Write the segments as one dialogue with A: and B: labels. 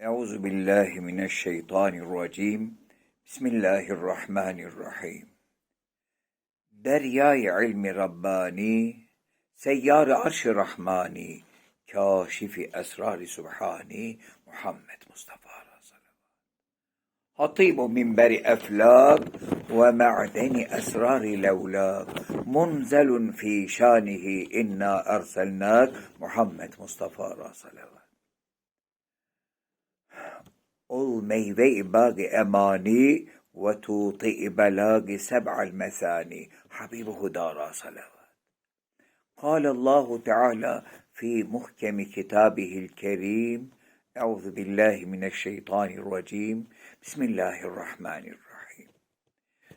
A: أعوذ بالله من الشيطان الرجيم. بسم الله الرحمن الرحيم. دریای علم ربانی سیار عرش رحمانی کاشف اسرار سبحانی محمد مصطفى حطيب منبر أفلاك ومعدن أسرار لولاك منزل في شانه إنا أرسلناك محمد مصطفى صلوات Ol meyve-i bâg emani ve tuti belâg seb'al mesani. Habibuhu dâra salavat. قال الله تعالى في محكم كتابه الكريم أعوذ بالله من الشيطان الرجيم بسم الله الرحمن الرحيم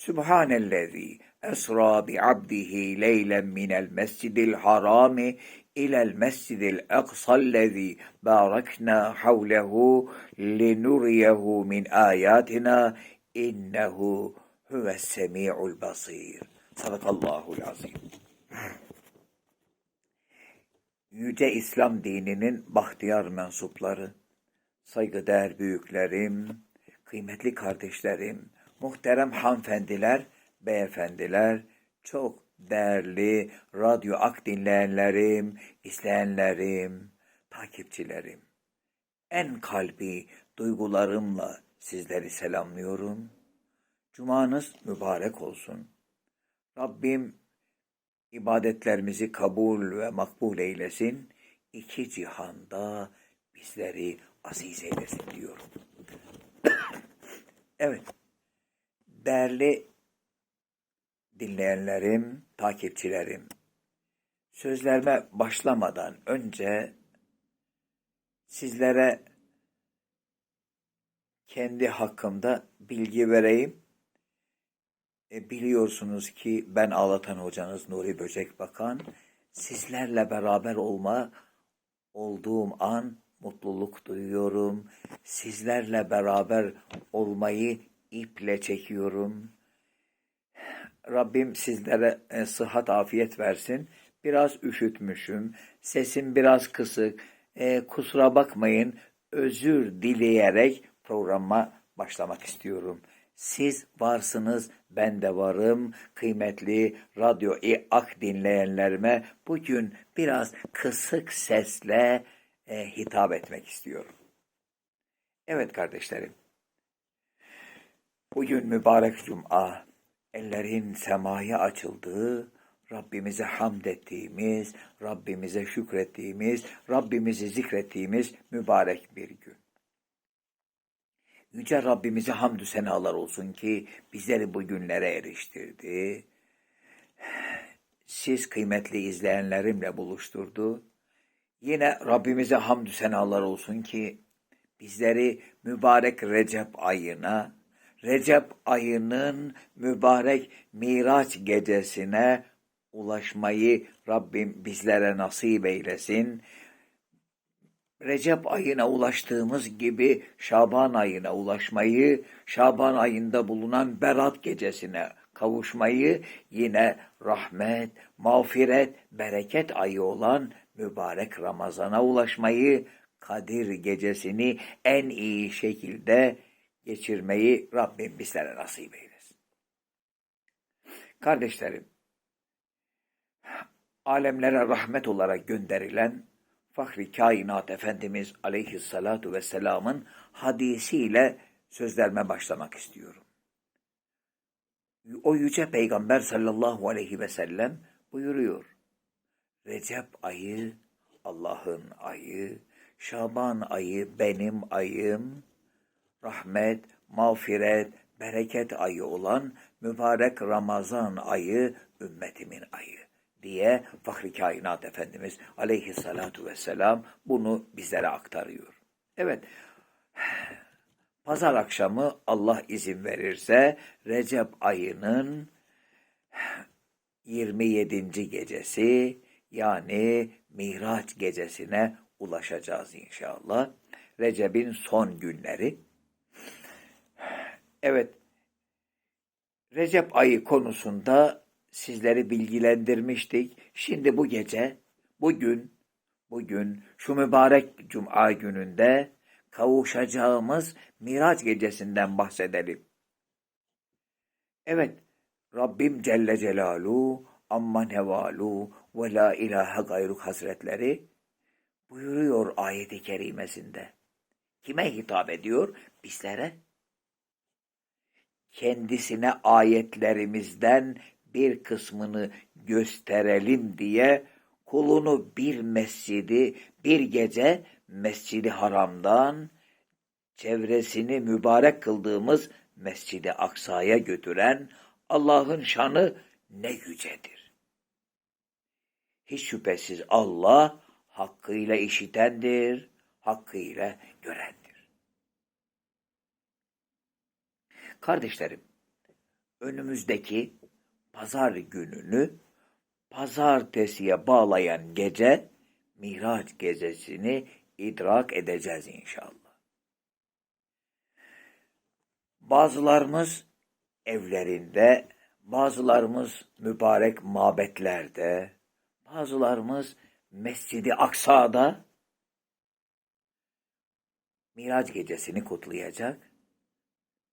A: Sübhanellezi esra bi abdihi leylen minel mescidil harami ilel mescidil eksallezi barakna havlehu linuriyehu min ayatina innehu huves semi'ul basir. Sadakallahul azim. Yüce İslam dininin bahtiyar mensupları, saygıdeğer büyüklerim, kıymetli kardeşlerim, muhterem hanımefendiler, beyefendiler, çok değerli radyo ak dinleyenlerim, izleyenlerim, takipçilerim. En kalbi duygularımla sizleri selamlıyorum. Cumanız mübarek olsun. Rabbim ibadetlerimizi kabul ve makbul eylesin. İki cihanda bizleri aziz eylesin diyorum. evet, değerli dinleyenlerim, takipçilerim, sözlerime başlamadan önce sizlere kendi hakkımda bilgi vereyim. E, biliyorsunuz ki ben Ağlatan hocanız Nuri Böcek Bakan. Sizlerle beraber olma olduğum an mutluluk duyuyorum. Sizlerle beraber olmayı iple çekiyorum. Rabbim sizlere e, sıhhat afiyet versin. Biraz üşütmüşüm. Sesim biraz kısık. E, kusura bakmayın. Özür dileyerek programa başlamak istiyorum. Siz varsınız, ben de varım. Kıymetli Radyo İ Ak dinleyenlerime bugün biraz kısık sesle e, hitap etmek istiyorum. Evet kardeşlerim. Bugün mübarek cuma, ellerin semaya açıldığı, Rabbimize hamd ettiğimiz, Rabbimize şükrettiğimiz, Rabbimizi zikrettiğimiz mübarek bir gün. Yüce Rabbimize hamdü senalar olsun ki bizleri bu günlere eriştirdi. Siz kıymetli izleyenlerimle buluşturdu. Yine Rabbimize hamdü senalar olsun ki bizleri mübarek Recep ayına, Recep ayının mübarek Miraç gecesine ulaşmayı Rabbim bizlere nasip eylesin. Recep ayına ulaştığımız gibi Şaban ayına ulaşmayı, Şaban ayında bulunan Berat gecesine kavuşmayı, yine rahmet, mağfiret, bereket ayı olan mübarek Ramazan'a ulaşmayı, Kadir gecesini en iyi şekilde geçirmeyi Rabbim bizlere nasip eylesin. Kardeşlerim, alemlere rahmet olarak gönderilen Fahri Kainat Efendimiz Aleyhissalatu Vesselam'ın hadisiyle sözlerime başlamak istiyorum. O yüce peygamber sallallahu aleyhi ve sellem buyuruyor. Recep ayı Allah'ın ayı, Şaban ayı benim ayım, rahmet, mağfiret, bereket ayı olan mübarek Ramazan ayı ümmetimin ayı diye Fahri Kainat Efendimiz aleyhissalatu vesselam bunu bizlere aktarıyor. Evet, pazar akşamı Allah izin verirse Recep ayının 27. gecesi yani Miraç gecesine ulaşacağız inşallah. Recep'in son günleri. Evet, Recep ayı konusunda sizleri bilgilendirmiştik. Şimdi bu gece, bugün, bugün şu mübarek cuma gününde kavuşacağımız Miraç gecesinden bahsedelim. Evet, Rabbim Celle Celaluhu, Amma Nevalu ve La ilahe gayruk hazretleri buyuruyor ayeti kerimesinde. Kime hitap ediyor? Bizlere. Kendisine ayetlerimizden bir kısmını gösterelim diye kulunu bir mescidi, bir gece mescidi haramdan çevresini mübarek kıldığımız mescidi aksaya götüren Allah'ın şanı ne yücedir. Hiç şüphesiz Allah hakkıyla işitendir, hakkıyla görendir. Kardeşlerim, önümüzdeki pazar gününü pazartesiye bağlayan gece Miraç gecesini idrak edeceğiz inşallah. Bazılarımız evlerinde, bazılarımız mübarek mabetlerde, bazılarımız Mescidi Aksa'da Miraç gecesini kutlayacak.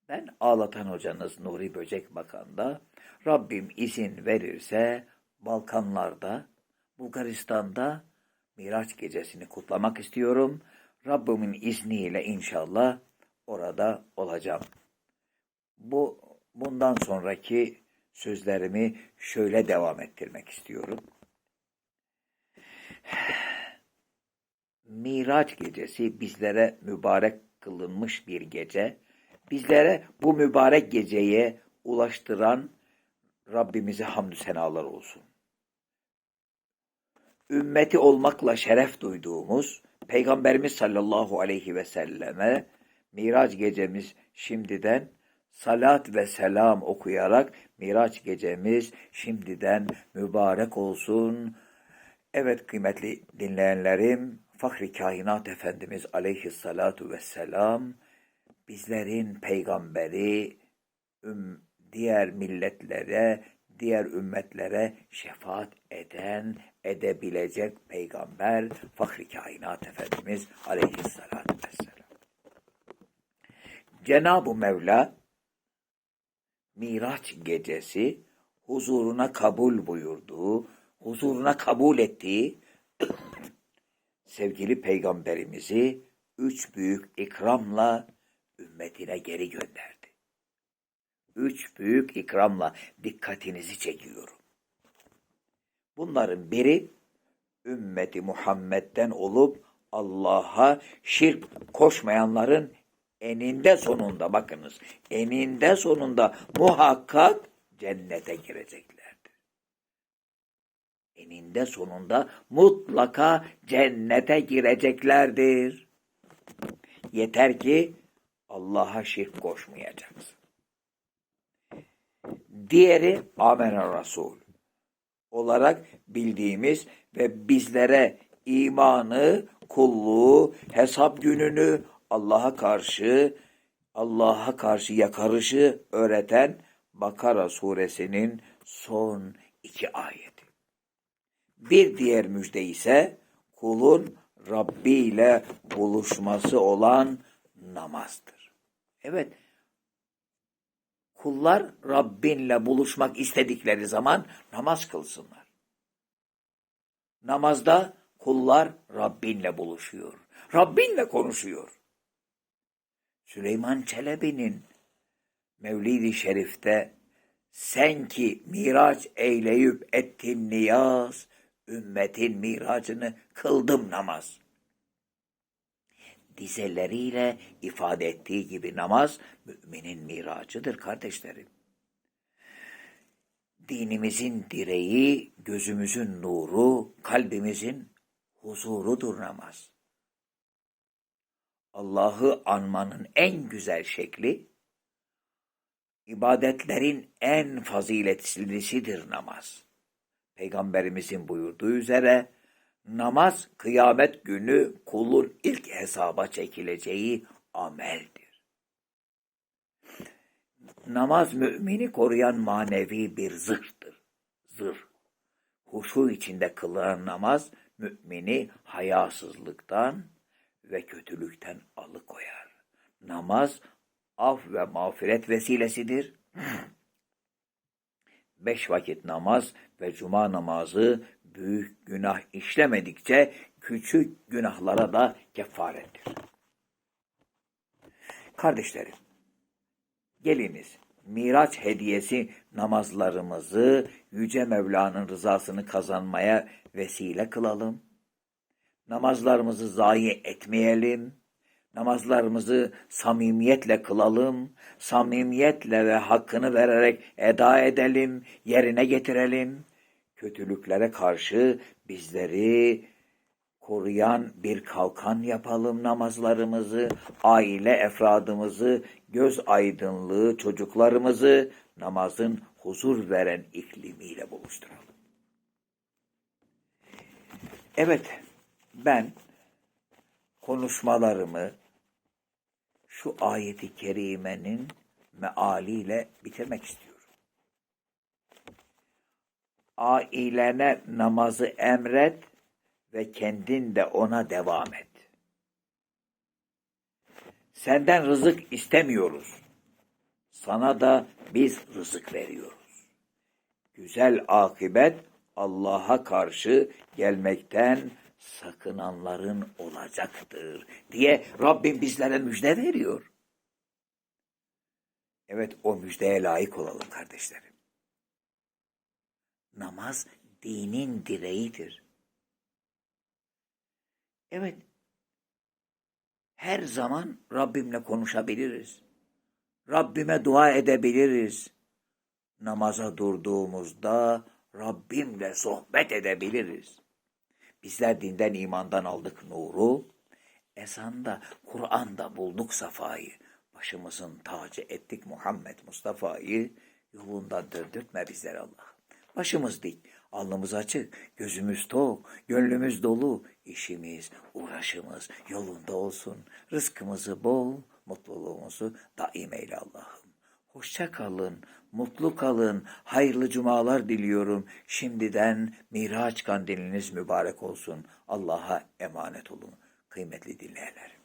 A: Ben ağlatan hocanız Nuri Böcek Bakan'da Rabbim izin verirse Balkanlarda, Bulgaristan'da Miraç gecesini kutlamak istiyorum. Rabbimin izniyle inşallah orada olacağım. Bu bundan sonraki sözlerimi şöyle devam ettirmek istiyorum. Miraç gecesi bizlere mübarek kılınmış bir gece. Bizlere bu mübarek geceye ulaştıran Rabbimize hamdü senalar olsun. Ümmeti olmakla şeref duyduğumuz Peygamberimiz sallallahu aleyhi ve selleme Miraç gecemiz şimdiden salat ve selam okuyarak Miraç gecemiz şimdiden mübarek olsun. Evet kıymetli dinleyenlerim, Fahri Kainat Efendimiz aleyhissalatu vesselam bizlerin peygamberi, üm, diğer milletlere, diğer ümmetlere şefaat eden, edebilecek peygamber Fahri Kainat Efendimiz aleyhissalatu vesselam. Cenab-ı Mevla Miraç gecesi huzuruna kabul buyurduğu, huzuruna kabul ettiği sevgili peygamberimizi üç büyük ikramla ümmetine geri gönderdi. Üç büyük ikramla dikkatinizi çekiyorum. Bunların biri ümmeti Muhammed'den olup Allah'a şirk koşmayanların eninde sonunda bakınız eninde sonunda muhakkak cennete gireceklerdir. Eninde sonunda mutlaka cennete gireceklerdir. Yeter ki Allah'a şirk koşmayacaksın. Diğeri Amener Resul olarak bildiğimiz ve bizlere imanı, kulluğu, hesap gününü, Allah'a karşı Allah'a karşı yakarışı öğreten Bakara suresinin son iki ayeti. Bir diğer müjde ise kulun Rabbi ile buluşması olan namazdır. Evet, kullar Rabbinle buluşmak istedikleri zaman namaz kılsınlar. Namazda kullar Rabbinle buluşuyor. Rabbinle konuşuyor. Süleyman Çelebi'nin Mevlid-i Şerif'te sen ki miraç eyleyip ettin niyaz, ümmetin miracını kıldım namaz. Dizeleriyle ifade ettiği gibi namaz müminin miracıdır kardeşlerim. Dinimizin direği, gözümüzün nuru, kalbimizin huzurudur namaz. Allah'ı anmanın en güzel şekli, ibadetlerin en faziletlisidir namaz. Peygamberimizin buyurduğu üzere, namaz kıyamet günü kulun ilk hesaba çekileceği ameldir. Namaz mümini koruyan manevi bir zırhtır. Zırh. Huşu içinde kılınan namaz mümini hayasızlıktan, ve kötülükten alıkoyar. Namaz af ve mağfiret vesilesidir. Beş vakit namaz ve cuma namazı büyük günah işlemedikçe küçük günahlara da kefarettir. Kardeşlerim, geliniz Miraç hediyesi namazlarımızı Yüce Mevla'nın rızasını kazanmaya vesile kılalım. Namazlarımızı zayi etmeyelim. Namazlarımızı samimiyetle kılalım. Samimiyetle ve hakkını vererek eda edelim, yerine getirelim. Kötülüklere karşı bizleri koruyan bir kalkan yapalım namazlarımızı, aile efradımızı, göz aydınlığı çocuklarımızı namazın huzur veren iklimiyle buluşturalım. Evet, ben konuşmalarımı şu ayeti kerimenin mealiyle bitirmek istiyorum. Ailene namazı emret ve kendin de ona devam et. Senden rızık istemiyoruz. Sana da biz rızık veriyoruz. Güzel akibet Allah'a karşı gelmekten sakınanların olacaktır diye Rabbim bizlere müjde veriyor. Evet o müjdeye layık olalım kardeşlerim. Namaz dinin direğidir. Evet. Her zaman Rabbimle konuşabiliriz. Rabbime dua edebiliriz. Namaza durduğumuzda Rabbimle sohbet edebiliriz. Bizler dinden imandan aldık nuru, esanda Kur'an'da bulduk safayı. Başımızın tacı ettik Muhammed Mustafa'yı, yolunda döndürtme bizleri Allah. Başımız dik, alnımız açık, gözümüz tok, gönlümüz dolu, işimiz, uğraşımız yolunda olsun. Rızkımızı bol, mutluluğumuzu daim eyle Allah'ım. Hoşça kalın, mutlu kalın, hayırlı cumalar diliyorum. Şimdiden Miraç kandiliniz mübarek olsun. Allah'a emanet olun. Kıymetli dinleyenler.